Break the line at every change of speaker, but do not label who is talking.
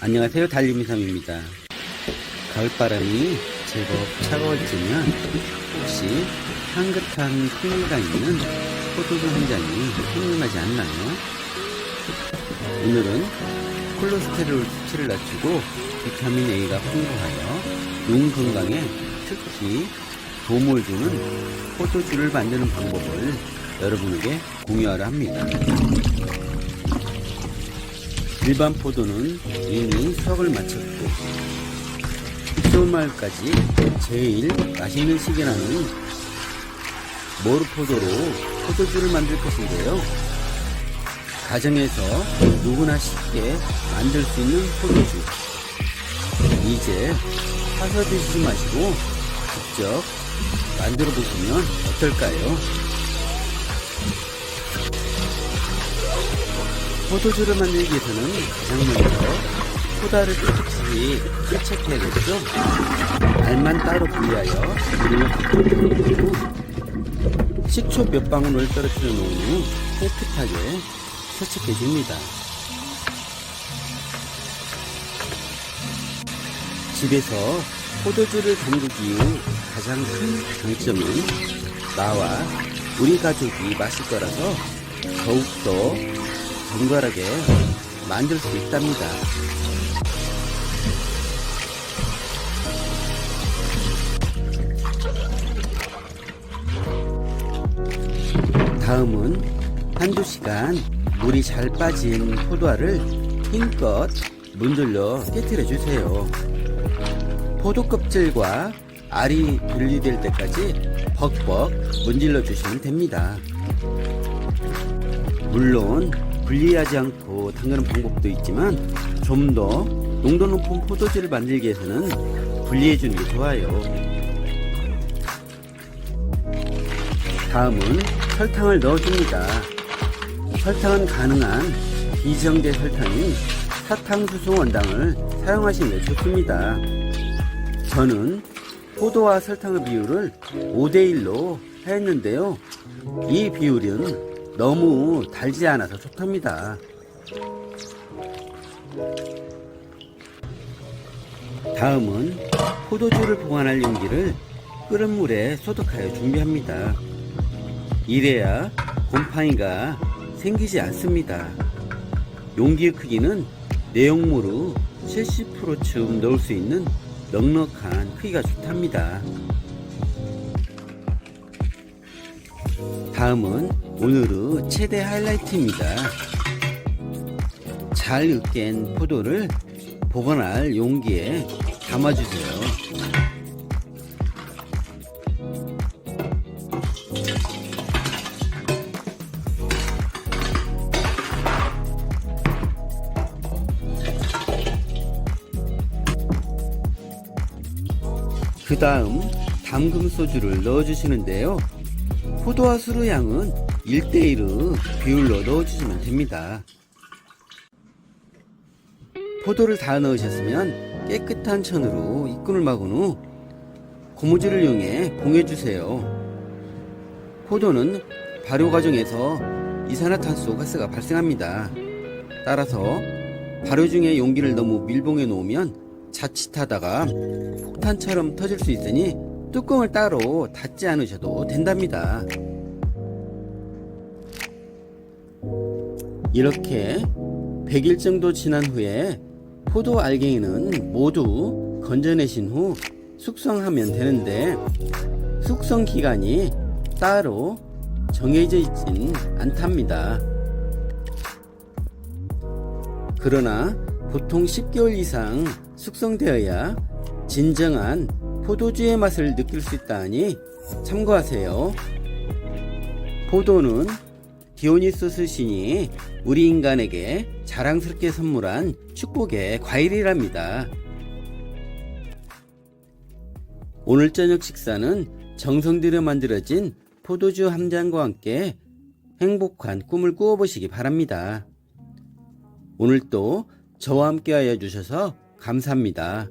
안녕하세요 달림이삼입니다 가을바람이 제법 차가워지면 혹시 향긋한 풍미가 있는 포도주 한 잔이 생각나지 않나요? 오늘은 콜레스테롤 수치를 낮추고 비타민 A가 풍부하여 눈 건강에 특히 도움을 주는 포도주를 만드는 방법을 여러분에게 공유하려 합니다. 일반 포도는 이미 수확을 마쳤고 입소마을까지 제일 맛있는 시기라는 모르포도로 포도주를 만들 것인데요. 가정에서 누구나 쉽게 만들 수 있는 포도주. 이제 사서 드시지 마시고 직접 만들어 보시면 어떨까요? 포도주를 만들기 위해서는 가장 먼저 포다를 깨끗이 세척해야겠죠? 알만 따로 분리하여 물을 닦아주고 식초 몇 방울을 떨어뜨려 놓은 후 깨끗하게 세척해 줍니다. 집에서 포도주를 담그기 후 가장 큰 장점은 나와 우리 가족이 마실 거라서 더욱더 정갈하게 만들 수 있답니다. 다음은 한두 시간 물이 잘 빠진 포도알을 힘껏 문들러 깨뜨려 주세요. 포도 껍질과 알이 분리될 때까지 벅벅 문질러 주시면 됩니다. 물론 분리하지 않고 담그는 방법도 있지만 좀 더 농도 높은 포도주를 만들기 위해서는 분리해 주는 게 좋아요. 다음은 설탕을 넣어줍니다. 설탕은 가능한 비정제 설탕인 사탕수수 원당을 사용하시는 게 좋습니다. 저는 포도와 설탕의 비율을 5대1로 하였는데요. 이 비율은 너무 달지 않아서 좋답니다. 다음은 포도주를 보관할 용기를 끓은 물에 소독하여 준비합니다. 이래야 곰팡이가 생기지 않습니다. 용기의 크기는 내용물의 70%쯤 넣을 수 있는 넉넉한 크기가 좋답니다. 다음은 오늘의 최대 하이라이트입니다. 잘 으깬 포도를 보관할 용기에 담아주세요. 그 다음 담금 소주를 넣어주시는데요. 포도와 수루 양은 1대1의 비율로 넣어주시면 됩니다. 포도를 다 넣으셨으면 깨끗한 천으로 입군을 막은 후 고무줄을 이용해 봉해주세요. 포도는 발효 과정에서 이산화탄소 가스가 발생합니다. 따라서 발효 중에 용기를 너무 밀봉해 놓으면 자칫하다가 폭탄처럼 터질 수 있으니 뚜껑을 따로 닫지 않으셔도 된답니다. 이렇게 100일 정도 지난 후에 포도 알갱이는 모두 건져내신 후 숙성하면 되는데 숙성 기간이 따로 정해져 있진 않답니다. 그러나 보통 10개월 이상 숙성되어야 진정한 포도주의 맛을 느낄 수 있다니 참고하세요. 포도는 디오니소스 신이 우리 인간에게 자랑스럽게 선물한 축복의 과일이랍니다. 오늘 저녁 식사는 정성 들여 만들어진 포도주 한 잔과 함께 행복한 꿈을 꾸어보시기 바랍니다. 오늘도 저와 함께 하여 주셔서 감사합니다.